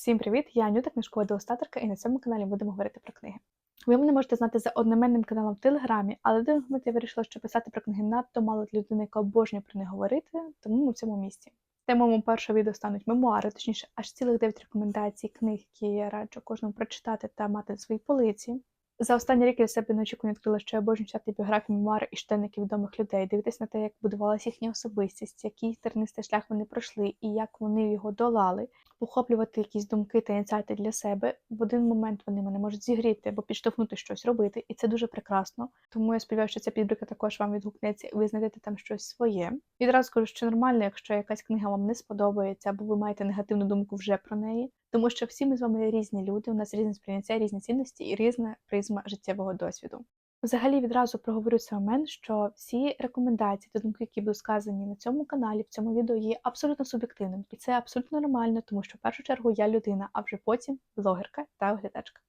Всім привіт! Я Анюта, книжкова дегустаторка, і на цьому каналі будемо говорити про книги. Ви мене можете знати за одноменним каналом в Телеграмі, але один момент я вирішила, що писати про книги надто мало для людини, яка обожнює про них говорити, тому ми в цьому місці. Темою першого відео стануть мемуари, точніше, аж цілих 9 рекомендацій книг, які я раджу кожному прочитати та мати на своїй полиці. За останній рік я себе неочікувано відкрила, що я обожнюю читати біографії, мемуари і щоденники відомих людей, дивитися на те, як будувалася їхня особистість, який тернистий шлях вони пройшли і як вони його долали, похоплювати якісь думки та інсайти для себе. В один момент вони мене можуть зігріти або підштовхнути щось робити, і це дуже прекрасно. Тому я сподіваюся, що ця підбірка також вам відгукнеться, і ви знайдете там щось своє. Відразу скажу, що нормально, якщо якась книга вам не сподобається, або ви маєте негативну думку вже про неї. Тому що всі ми з вами різні люди, у нас різне сприйняття, різні цінності і різна призма життєвого досвіду. Взагалі відразу проговорю цей момент, що всі рекомендації та думки, які будуть сказані на цьому каналі, в цьому відео, є абсолютно суб'єктивним, і це абсолютно нормально, тому що в першу чергу я людина, а вже потім блогерка та оглядачка.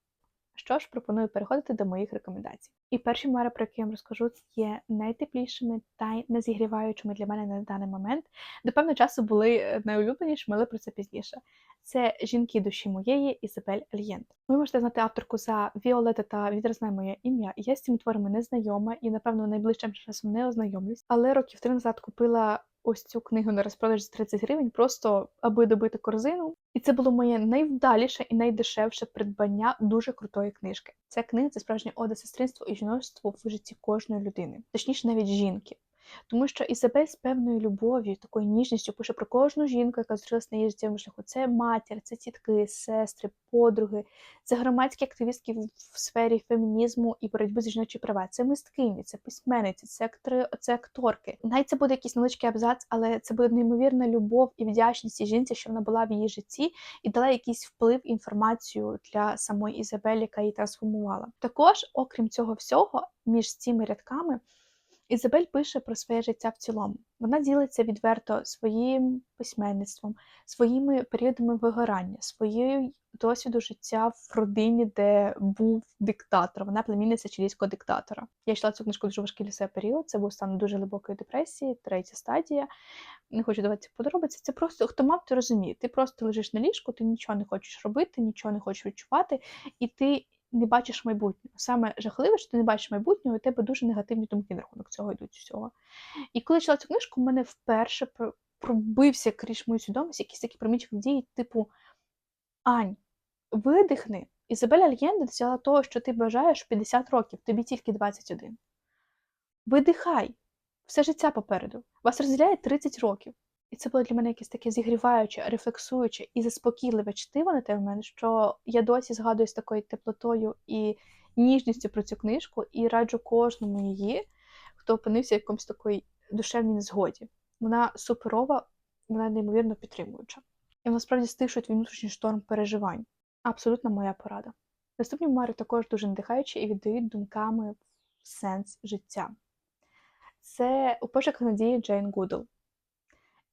Що ж, пропоную переходити до моїх рекомендацій. І перші мери, про які я вам розкажу, є найтеплішими та найзігріваючими для мене на даний момент. До певного часу були найулюбленішими, але про це пізніше. Це жінки душі моєї Ізабель Альєнт. Ви можете знати авторку за Віолета та відразне моє ім'я. Я з цими творами не знайома і, напевно, найближчим часом не ознайомлюсь. Але років три назад купила ось цю книгу на розпродаж за 30 гривень, просто аби добити корзину. І це було моє найвдаліше і найдешевше придбання дуже крутої книжки. Ця книга це справжнє ода сестринству і жіноцтву в житті кожної людини, точніше, навіть жінки. Тому що Ізабель з певною любов'ю, такою ніжністю пише про кожну жінку, яка зустрілася на її життєвому шляху. Це матір, це тітки, сестри, подруги, це громадські активістки в сфері фемінізму і боротьби за жіночі права. Це мисткині, це письменниці, це актори, це акторки. Навіть це буде якийсь невеличкий абзац, але це буде неймовірна любов і вдячність жінці, що вона була в її житті, і дала якийсь вплив інформацію для самої Ізабель, яка її трансформувала. Також, окрім цього всього, між цими рядками. Ізабель пише про своє життя в цілому. Вона ділиться відверто своїм письменництвом, своїми періодами вигорання, своєю досвіду життя в родині, де був диктатор. Вона племінниця чилійського диктатора. Я йшла цю книжку дуже важкий для себе період. Це був стан дуже глибокої депресії, третя стадія. Не хочу давати подробиці. Це просто хто мав, ти розуміє. Ти просто лежиш на ліжку, ти нічого не хочеш робити, нічого не хочеш відчувати, і ти не бачиш майбутнього. Саме жахливе, що ти не бачиш майбутнього, і у тебе дуже негативні думки на рахунок цього йдуть всього. І коли я читала цю книжку, в мене вперше пробився крізь мою свідомість якісь такі промічні дії, типу Ань, видихни. Ізабель Альєнде взяла того, що ти бажаєш 50 років, тобі тільки 21. Видихай, все життя попереду. Вас розділяє 30 років. І це було для мене якесь таке зігріваюче, рефлексуюче і заспокійливе чтиво на той момент, що я досі згадую з такою теплотою і ніжністю про цю книжку і раджу кожному її, хто опинився в якомусь такої душевній незгоді. Вона суперова, вона неймовірно підтримуюча. І вона справді стишує внутрішній шторм переживань. Абсолютно моя порада. Наступні мари також дуже надихаючі і віддають думками сенс життя. Це у пошуках надії Джейн Гудл.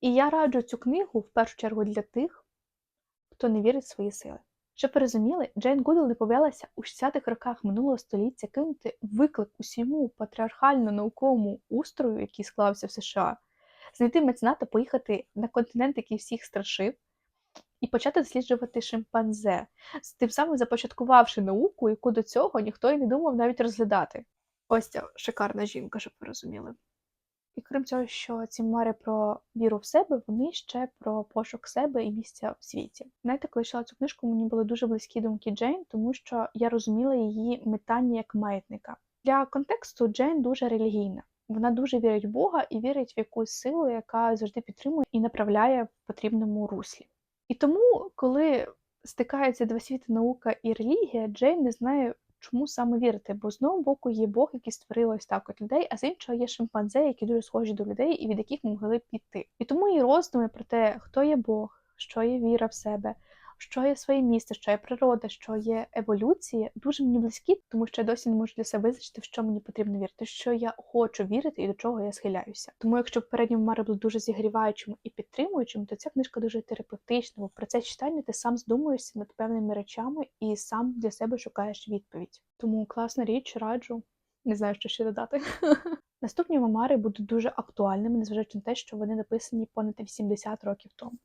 І я раджу цю книгу в першу чергу для тих, хто не вірить в свої сили. Щоб ви розуміли, Джейн не повелася у 60-х роках минулого століття кинути виклик усьому патріархально-науковому устрою, який склався в США, знайти мецената, поїхати на континент, який всіх страшив, і почати досліджувати шимпанзе, тим самим започаткувавши науку, яку до цього ніхто і не думав навіть розглядати. Ось ця шикарна жінка, щоб ви розуміли. І крім цього, що ці мемуари про віру в себе, вони ще про пошук себе і місця в світі. Знаєте, коли читала цю книжку, мені були дуже близькі думки Джейн, тому що я розуміла її метання як маятника. Для контексту Джейн дуже релігійна. Вона дуже вірить в Бога і вірить в якусь силу, яка завжди підтримує і направляє в потрібному руслі. І тому, коли стикаються два світи наука і релігія, Джейн не знає, чому саме вірити, бо з одного боку є Бог, який створив ось так от людей, а з іншого є шимпанзе, які дуже схожі до людей і від яких ми могли піти. І тому і роздуми про те, хто є Бог, що є віра в себе, що є своє місце, що є природа, що є еволюція, дуже мені близькі, тому що я досі не можу для себе визначити, в що мені потрібно вірити, що я хочу вірити і до чого я схиляюся. Тому, якщо попередні мари були дуже зігріваючими і підтримуючими, то ця книжка дуже терапевтична, бо в процесі читання ти сам здумуєшся над певними речами і сам для себе шукаєш відповідь. Тому класна річ, раджу. Не знаю, що ще додати. Наступні мемуари будуть дуже актуальними, незважаючи на те, що вони написані понад 80 років тому.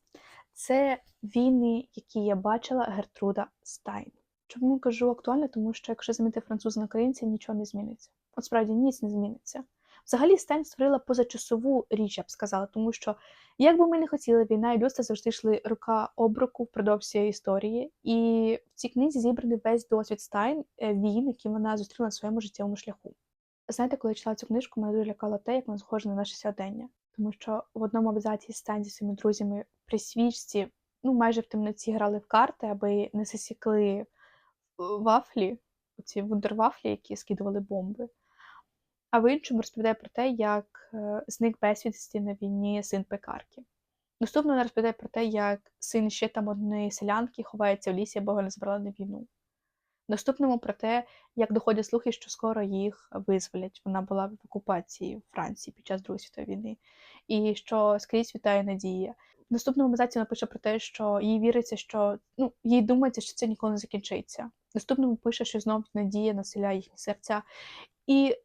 Це війни, які я бачила Гертруда Стайн. Чому кажу актуально? Тому що якщо замінити француза на українця, нічого не зміниться. От справді ніц не зміниться. Взагалі Стайн створила позачасову річ, я б сказала, тому що, як би ми не хотіли, війна і людство завжди йшли рука об руку впродовж цієї історії. І в цій книзі зібраний весь досвід Стайн е, війн, які вона зустріла на своєму життєвому шляху. Знаєте, коли я читала цю книжку, мене дуже лякало те, як вона схожа на наше сьогодення. Тому що в одному абзаці Стайн зі своїми друзями при свічці, ну майже в темноті грали в карти, аби не засікли е, вафлі, оці вундервафлі, які скидували бомби. А в іншому розповідає про те, як е, зник безвісті на війні син пекарки. Наступно вона розповідає про те, як син ще там однієї селянки ховається в лісі, бо його не збирали на війну. Наступному про те, як доходять слухи, що скоро їх визволять. Вона була в окупації в Франції під час Другої світової війни, і що скрізь вітає надія. В наступному абзаці вона пише про те, що їй віриться, що ну, їй думається, що це ніколи не закінчиться. В наступному пише, що знов надія населяє їхні серця. І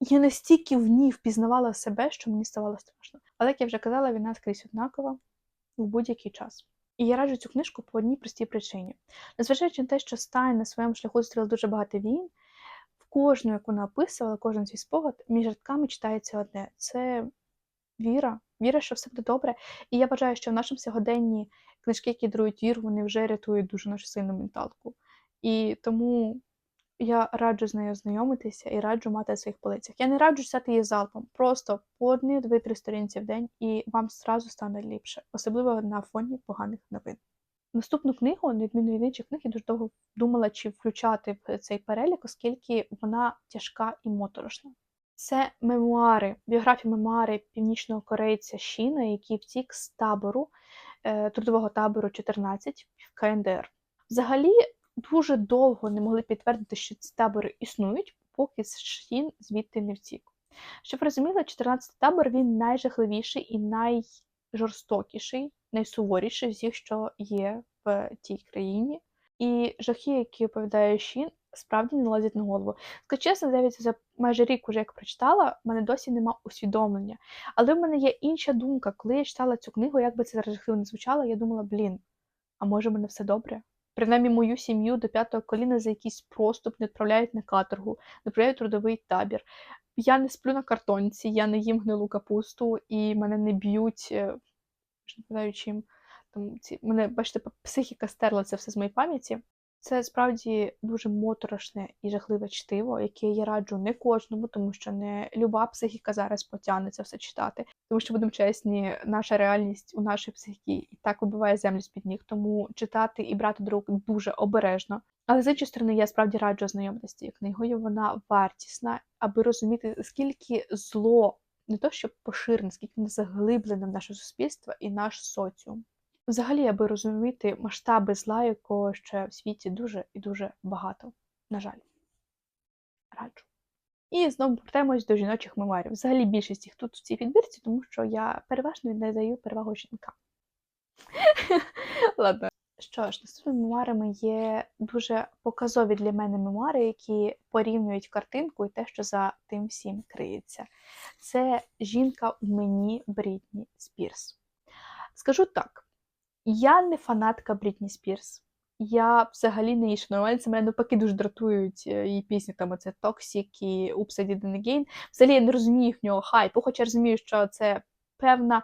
я настільки в ній впізнавала себе, що мені ставало страшно. Але, як я вже казала, війна скрізь однакова в будь-який час. І я раджу цю книжку по одній простій причині. Незважаючи на те, що Стайн на своєму шляху зустріла дуже багато війн, в кожну, яку вона описувала, кожен свій спогад, між рядками читається одне: це віра, віра, що все буде добре. І я вважаю, що в нашому сьогоденні книжки, які дарують віру, вони вже рятують дуже нашу сильну менталку. І тому я раджу з нею знайомитися і раджу мати своїх полицях. Я не раджу читати її залпом, просто по одні, дві-три сторінці в день, і вам зразу стане ліпше, особливо на фоні поганих новин. Наступну книгу, на відміну від інших книг, я дуже довго думала, чи включати в цей перелік, оскільки вона тяжка і моторошна. Це мемуари, біографії мемуари північного корейця Шіна, який втік з табору, е, трудового табору 14 в КНДР. Взагалі, дуже довго не могли підтвердити, що ці табори існують, поки Шін звідти не втік. Щоб ви розуміли, 14-й табор він найжахливіший і найжорстокіший, найсуворіший з всіх, що є в тій країні. І жахи, які оповідає Шін, справді не лазять на голову. Скажу чесно, навіть за майже рік, уже як прочитала, в мене досі нема усвідомлення. Але в мене є інша думка. Коли я читала цю книгу, як би це жахливо не звучало, я думала, блін, а може в мене все добре? Принаймні мою сім'ю до п'ятого коліна за якийсь проступ не відправляють на каторгу, не відправляють трудовий табір. Я не сплю на картонці, я не їм гнилу капусту, і мене не б'ють, е, не знаю чим. Там ці мене, бачите, психіка стерла це все з моєї пам'яті. Це справді дуже моторошне і жахливе чтиво, яке я раджу не кожному, тому що не люба психіка зараз потягне все читати. Тому що, будемо чесні, наша реальність у нашій психіки і так вибиває землю з-під ніг, тому читати і брати до рук дуже обережно. Але з іншої сторони, я справді раджу ознайомитися з цією книгою. Вона вартісна, аби розуміти, скільки зло не то, що поширене, скільки воно заглиблене в наше суспільство і наш соціум. Взагалі, аби розуміти масштаби зла, якого ще в світі дуже і дуже багато. На жаль, раджу. І знову повертаємось до жіночих мемуарів. Взагалі більшість їх тут в цій підбірці, тому що я переважно віддаю перевагу жінкам. Ладно. Що ж, наступними мемуарами є дуже показові для мене мемуари, які порівнюють картинку і те, що за тим всім криється. Це жінка у мені Брітні Спірс. Скажу так. Я не фанатка Брітні Спірс. Я взагалі не її. Це мене навпаки дуже дратують е, її пісні, там оце Toxic і Oops, I Did It Again. Взагалі я не розумію їхнього хайпу, хоча розумію, що це певна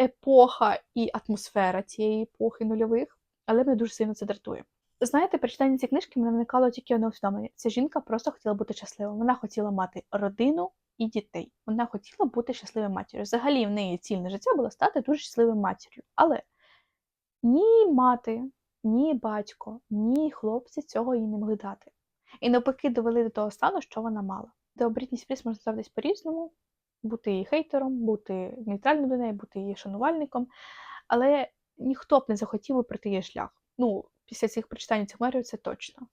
епоха і атмосфера цієї епохи нульових, але мене дуже сильно це дратує. Знаєте, при читанні цієї книжки мене виникало тільки одне усвідомлення. Ця жінка просто хотіла бути щасливою. Вона хотіла мати родину і дітей. Вона хотіла бути щасливою матір'ю. Взагалі в неї цільне життя було стати дуже щасливою матір'ю. Але ні мати, ні батько, ні хлопці цього їй не могли дати. І навпаки довели до того стану, що вона мала. До Брітні Спірс можна ставитись по-різному, бути її хейтером, бути нейтральним до неї, бути її шанувальником, але ніхто б не захотів пройти її шлях. Ну, після цих прочитань цих мерів це точно.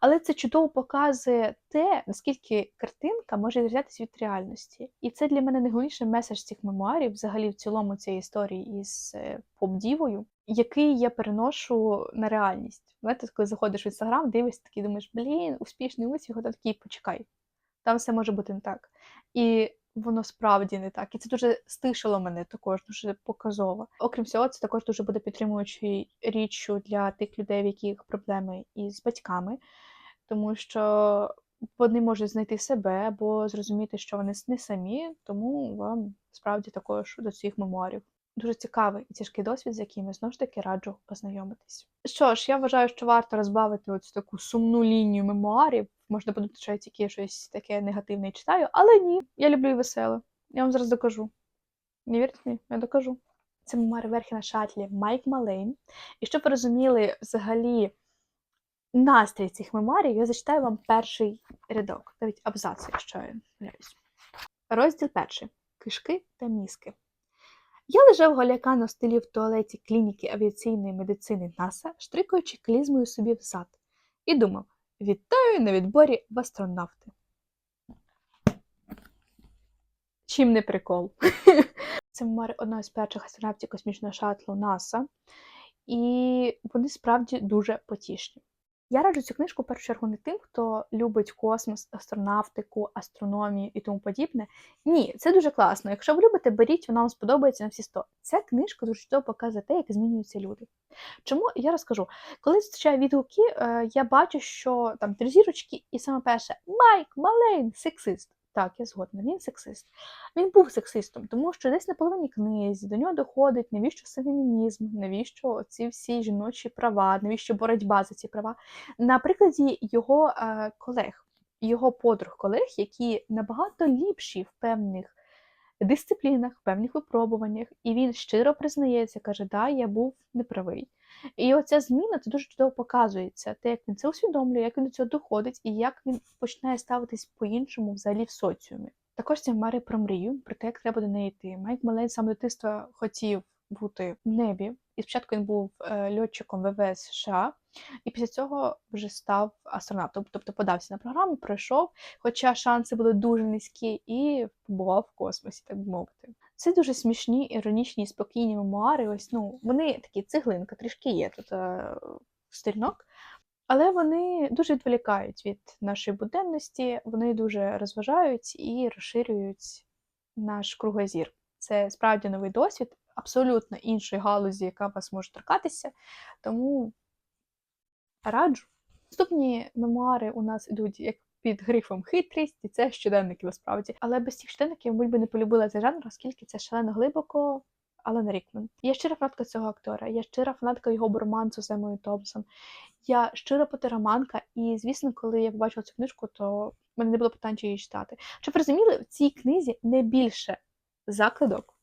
Але це чудово показує те, наскільки картинка може відрізнятися від реальності. І це для мене найголовніший меседж цих мемуарів, взагалі в цілому цієї історії із е, поп-дівою, який я переношу на реальність. Знаєте, коли заходиш в інстаграм, дивишся такий, думаєш, блін, успішний успіх, а такий почекай. Там все може бути не так. І воно справді не так. І це дуже стишило мене також, дуже показово. Окрім цього, це також дуже буде підтримуючою річчю для тих людей, в яких проблеми із батьками, тому що вони можуть знайти себе або зрозуміти, що вони не самі, тому вам справді також до цих мемуарів. Дуже цікавий і тяжкий досвід, з яким я знову ж таки раджу познайомитись. Що ж, я вважаю, що варто розбавити ось таку сумну лінію мемуарів. Можна подумати, що я тільки щось таке негативне читаю, але ні, я люблю і веселе. Я вам зараз докажу. Не вірите мені? Я докажу. Це мемуари верхи на шатлі Майк Малейн. І щоб ви розуміли взагалі настрій цих мемуарів, я зачитаю вам перший рядок, навіть абзац, якщо я. Розділ перший. Кишки та мізки. Я лежав голяка на столі в туалеті клініки авіаційної медицини НАСА, штрикаючи клізмою собі взад, і думав: вітаю на відборі в астронавти. Чим не прикол? Це мемуари одного з перших астронавтів космічного шатлу НАСА, і вони справді дуже потішні. Я раджу цю книжку в першу чергу не тим, хто любить космос, астронавтику, астрономію і тому подібне. Ні, це дуже класно. Якщо ви любите, беріть, вона вам сподобається на всі 100. Ця книжка дуже чудово показує те, як змінюються люди. Чому я розкажу? Коли зустрічаю відгуки, е, я бачу, що там три зірочки, і саме перше Майк Малейн, сексист. Так, я згодна, він сексист. Він був сексистом, тому що десь на половині книзі до нього доходить, навіщо фемінізм, навіщо ці всі жіночі права, навіщо боротьба за ці права. На прикладі його е, колег, його подруг колег, які набагато ліпші в певних дисциплінах, в певних випробуваннях, і він щиро признається, каже, да, я був неправий. І оця зміна це дуже чудово показується, те, як він це усвідомлює, як він до цього доходить, і як він починає ставитись по-іншому взагалі в соціумі. Також це Марі про мрію, про те, як треба до неї йти. Майк Малейн сам дитинства хотів бути в небі, і спочатку він був е, льотчиком ВВС США, і після цього вже став астронавтом, тобто подався на програму, пройшов, хоча шанси були дуже низькі, і побував в космосі, так би мовити. Це дуже смішні, іронічні, спокійні мемуари. Ось ну вони такі цеглинка, трішки є тут е, сторінок. Але вони дуже відволікають від нашої буденності, вони дуже розважають і розширюють наш кругозір. Це справді новий досвід, абсолютно іншої галузі, яка вас може торкатися. Тому раджу. Наступні мемуари у нас йдуть як під грифом хитрість, і це щоденники насправді. Але без цих щоденників ми б не полюбили цей жанр, оскільки це шалено глибоко. Алан Рікман. Я щира фанатка цього актора, я щира фанатка його бормансу з Емою Томпсон. Я щира потераманка, і звісно, коли я побачила цю книжку, то в мене не було питань, чи її читати. Щоб розуміли, в цій книзі не більше закладок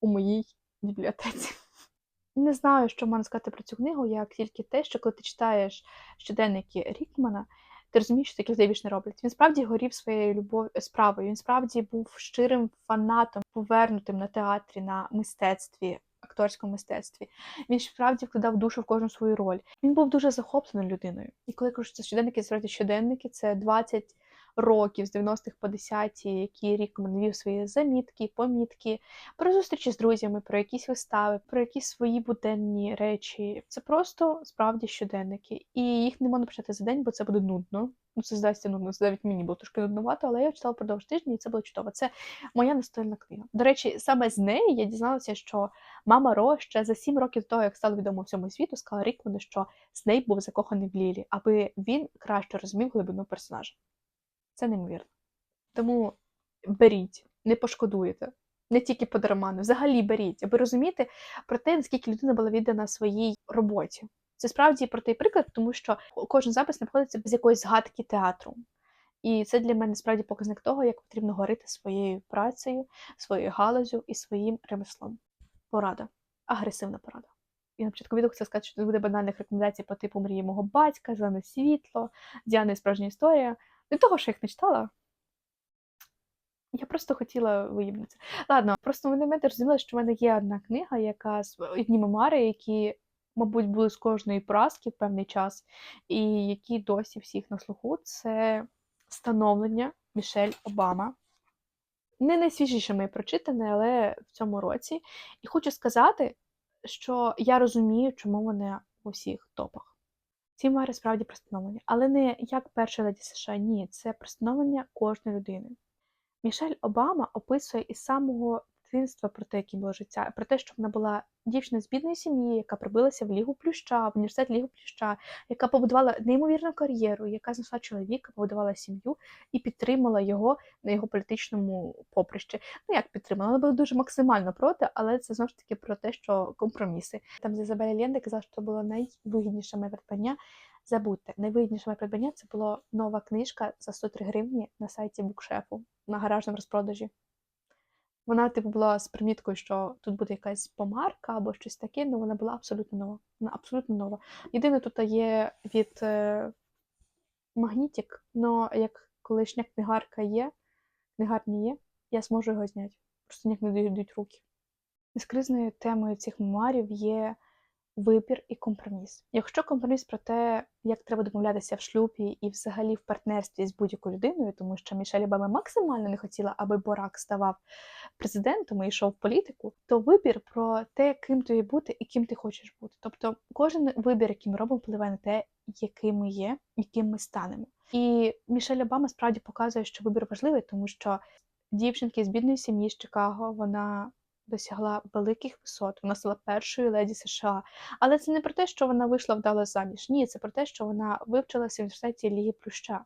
у моїй бібліотеці. Не знаю, що можна сказати про цю книгу, як тільки те, що коли ти читаєш щоденники Рікмана, ти розумієш, що такі людей не роблять. Він справді горів своєю любов справою. Він справді був щирим фанатом, повернутим на театрі, на мистецтві, акторському мистецтві. Він справді вкладав душу в кожну свою роль. Він був дуже захопленою людиною. І коли кажуть, це щоденники, справді щоденники, це 20 років з 90-х по 10-ті, які рік вів свої замітки, помітки, про зустрічі з друзями, про якісь вистави, про якісь свої буденні речі. Це просто справді щоденники. І їх не можна почати за день, бо це буде нудно. Ну, це здається нудно, це навіть мені було трошки нудновато, але я читала продовж тижня, і це було чудово. Це моя настольна книга. До речі, саме з неї я дізналася, що мама Ро ще за сім років до того, як стало відомо всьому світу, сказала Рікману, що Снейп був закоханий в Лілі, аби він краще розумів глибину персонажа. Це неймовірно. Тому беріть, не пошкодуєте. Не тільки по роману, взагалі беріть, аби розуміти про те, наскільки людина була віддана своїй роботі. Це справді про той приклад, тому що кожен запис не входиться без якоїсь згадки театру. І це для мене справді показник того, як потрібно говорити своєю працею, своєю галузю і своїм ремеслом. Порада, агресивна порада. І на початку відео хочу сказати, що тут буде банальних рекомендацій по типу мрії мого батька, зелене світло, Діана і справжня історія. Не того, що їх не читала. Я просто хотіла виїбнутися. Ладно, просто в мене розуміли, що в мене є одна книга, яка одні мемуари, які, мабуть, були з кожної поразки в певний час, і які досі всіх на слуху. Це становлення Мішель Обама. Не найсвіжіше моє прочитане, але в цьому році. І хочу сказати, що я розумію, чому вони у всіх топах. Ці мари справді простановлення, але не як перша леді США. Ні, це простановлення кожної людини. Мішель Обама описує із самого дитинства про те, яке було життя, про те, що вона була дівчина з бідної сім'ї, яка пробилася в Лігу Плюща, в університет Лігу Плюща, яка побудувала неймовірну кар'єру, яка знайшла чоловіка, побудувала сім'ю і підтримала його на його політичному поприщі. Ну як підтримала? Вона була дуже максимально проти, але це знову ж таки про те, що компроміси. Там Ізабеля Ленда казала, що це було найвигідніше моє придбання. Забудьте, найвигідніше моє придбання це була нова книжка за 103 гривні на сайті букшефу на гаражному розпродажі. Вона, типу, була з приміткою, що тут буде якась помарка або щось таке, але вона була абсолютно нова. Вона абсолютно нова. Єдине, тут є від е, магнітик, але як колишня книгарка є, книгарні є, я зможу його зняти. Просто ніяк не дійдуть руки. Іскризною темою цих мемуарів є вибір і компроміс. Якщо компроміс про те, як треба домовлятися в шлюбі і взагалі в партнерстві з будь-якою людиною, тому що Мішель Обама максимально не хотіла, аби Борак ставав президентом і йшов в політику, то вибір про те, ким тобі бути і ким ти хочеш бути. Тобто кожен вибір, який ми робимо, впливає на те, яким ми є, яким ми станемо. І Мішель Обама справді показує, що вибір важливий, тому що дівчинки з бідної сім'ї з Чикаго вона досягла великих висот. Вона стала першою леді США. Але це не про те, що вона вийшла вдало заміж. Ні, це про те, що вона вивчилася в університеті Ліги Плюща.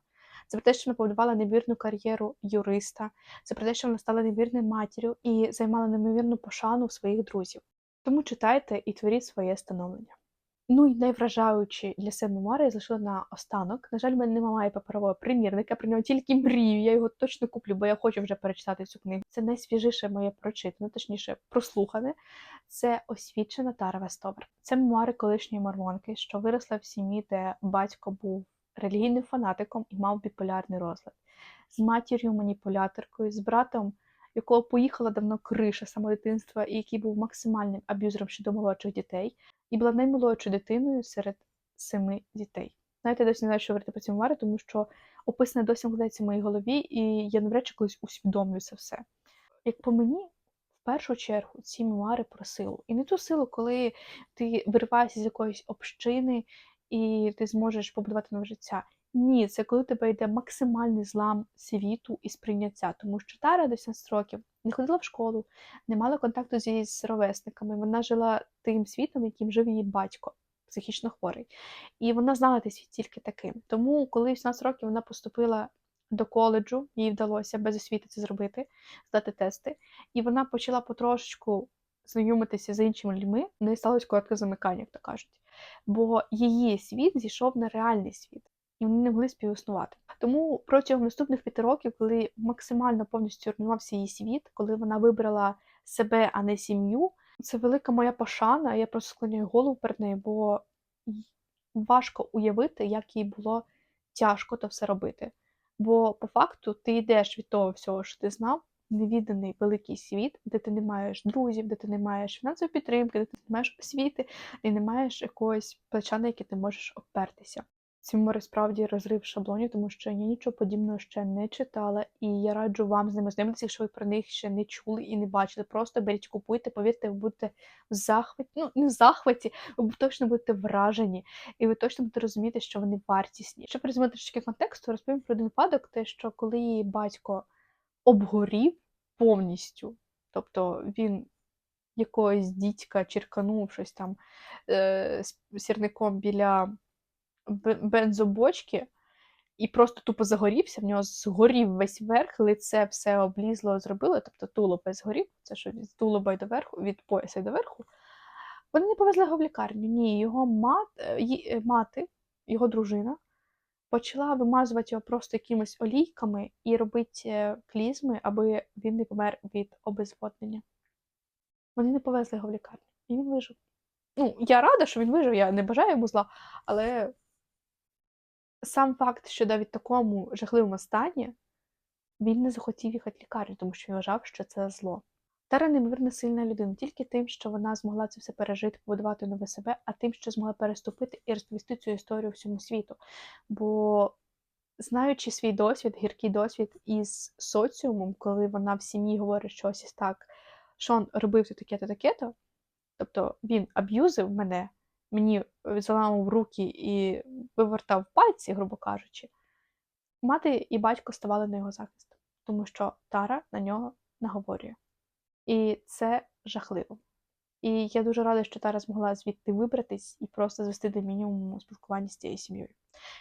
Це про те, що вона побудувала невірну кар'єру юриста. Це про те, що вона стала невірною матір'ю і займала неймовірну пошану в своїх друзів. Тому читайте і творіть своє становлення. Ну і найвражаючі для себе мемуари я залишила на останок. На жаль, в мене немає паперового примірника, про нього тільки мрію. Я його точно куплю, бо я хочу вже перечитати цю книгу. Це найсвіжіше моє прочитане, точніше, прослухане. Це освічена Тара Вестобер. Це мемуари колишньої мормонки, що виросла в сім'ї, де батько був релігійним фанатиком і мав біполярний розлад, з матір'ю маніпуляторкою, з братом. Якого поїхала давно криша самодитинства, і який був максимальним аб'юзером щодо молодших дітей, і була наймолодшою дитиною серед семи дітей. Знаєте, я досі не знаю, що говорити про ці мемуари, тому що описане досі вкладається в моїй голові, і я навряд чи колись усвідомлю це все. Як по мені, в першу чергу, ці мемуари про силу. І не ту силу, коли ти вириваєшся з якоїсь общини і ти зможеш побудувати нове життя. Ні, це коли тебе йде максимальний злам світу і сприйняття, тому що Тара до 18 років не ходила в школу, не мала контакту зі з ровесниками. Вона жила тим світом, яким жив її батько, психічно хворий. І вона знала той світ тільки таким. Тому, коли в 18 років вона поступила до коледжу, їй вдалося без освіти це зробити, здати тести, і вона почала потрошечку знайомитися з іншими людьми, в неї сталося коротке замикання, як то кажуть. Бо її світ зійшов на реальний світ і вони не могли співіснувати. Тому протягом наступних п'яти років, коли максимально повністю руйнувався її світ, коли вона вибрала себе, а не сім'ю, це велика моя пошана. Я просто склоняю голову перед нею, бо важко уявити, як їй було тяжко то все робити. Бо по факту ти йдеш від того всього, що ти знав, невіданий великий світ, де ти не маєш друзів, де ти не маєш фінансової підтримки, де ти не маєш освіти і не маєш якогось плеча, на яке ти можеш опертися. Ці море справді розрив шаблонів, тому що я нічого подібного ще не читала, і я раджу вам з ними знайомитися, якщо ви про них ще не чули і не бачили. Просто беріть, купуйте, повірте, ви будете в захваті, ну не в захваті, ви точно будете вражені, і ви точно будете розуміти, що вони вартісні. Щоб розуміти трішки контексту, розповім про один випадок, те, що коли її батько обгорів повністю, тобто він. Якогось дідька черканув щось там е, сірником біля бензобочки і просто тупо загорівся, в нього згорів весь верх, лице все облізло, зробило, тобто тулуб згорів, це що від тулуба до верху, від пояса до верху. Вони не повезли його в лікарню. Ні, його мат, е, е, мати, його дружина, почала вимазувати його просто якимись олійками і робити е, клізми, аби він не помер від обезводнення. Вони не повезли його в лікарню, і він вижив. Ну, я рада, що він вижив, я не бажаю йому зла, але сам факт, що навіть в такому жахливому стані він не захотів їхати в лікарню, тому що він вважав, що це зло. Тара неймовірно сильна людина, тільки тим, що вона змогла це все пережити, побудувати нове себе, а тим, що змогла переступити і розповісти цю історію всьому світу. Бо, знаючи свій досвід, гіркий досвід із соціумом, коли вона в сім'ї говорить щось так, що він робив то таке-то, таке-то, тобто він аб'юзив мене, мені е, заламав руки і вивертав пальці, грубо кажучи, мати і батько ставали на його захист. тому що Тара на нього наговорює. І це жахливо. І я дуже рада, що Тара змогла звідти вибратись і просто звести до мінімуму спілкування з цією сім'єю.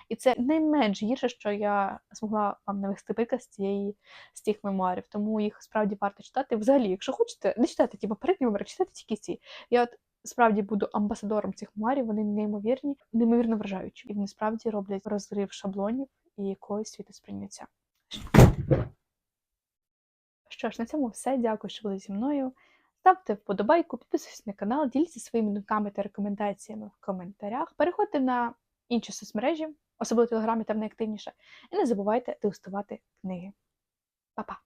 І це найменш гірше, що я змогла вам навести приклад з цієї з цих мемуарів. Тому їх справді варто читати. Взагалі, якщо хочете, не читайте ті попередні мемуари, читайте тільки ці. Я от справді буду амбасадором цих мемуарів, вони неймовірні, неймовірно вражаючі. І вони справді роблять розрив шаблонів і якогось світосприйняття. Що ж, на цьому все. Дякую, що були зі мною. Ставте вподобайку, підписуйтесь на канал, діліться своїми думками та рекомендаціями в коментарях. Переходьте на інші соцмережі, особливо в Телеграмі, там найактивніше. І не забувайте дегустувати книги. Па-па!